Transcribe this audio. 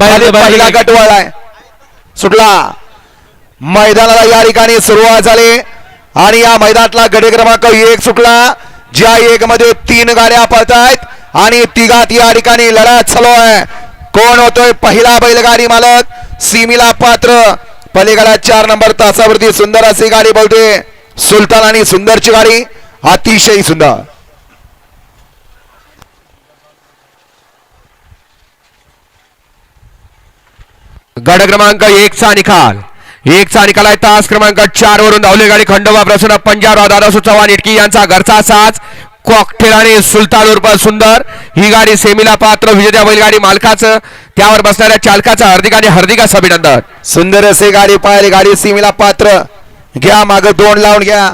पहिला गट वळलाय सुटला. मैदानाला या ठिकाणी सुरुवात झाली. आणि या मैदानातला गडी क्रमांक एक सुटला. ज्या एक मध्ये तीन गाड्या पळत आहेत आणि तिघात या ठिकाणी लढत चालू आहे. कोण होतोय पहिला बैलगाडी मालक? सीमीला पात्र. पलीकडा चार नंबर तासावरती सुंदर अशी गाडी बोलते. सुलतान आणि सुंदरची गाडी. अतिशय सुंदर. गड क्रमांक एक चा निकाल. एक चा निकाल आहे. तास क्रमांक चार वरून धावले गाडी खंडोबा प्रसन्न पंजाबराव दादासू चव्हाण इटकी यांचा घरचा साज कॉकटेल आणि सुलतान उर्फ सुंदर. ही गाडी सेमीला पात्र विजेत्या बैलगाडी मालकाचं त्यावर बसणाऱ्या चालकाचं हार्दिक आणि हार्दिकाचं अभिनंदन. सुंदर असे गाडी पाहिली. गाडी सेमीला पात्र. घ्या माग दोन लावून घ्या.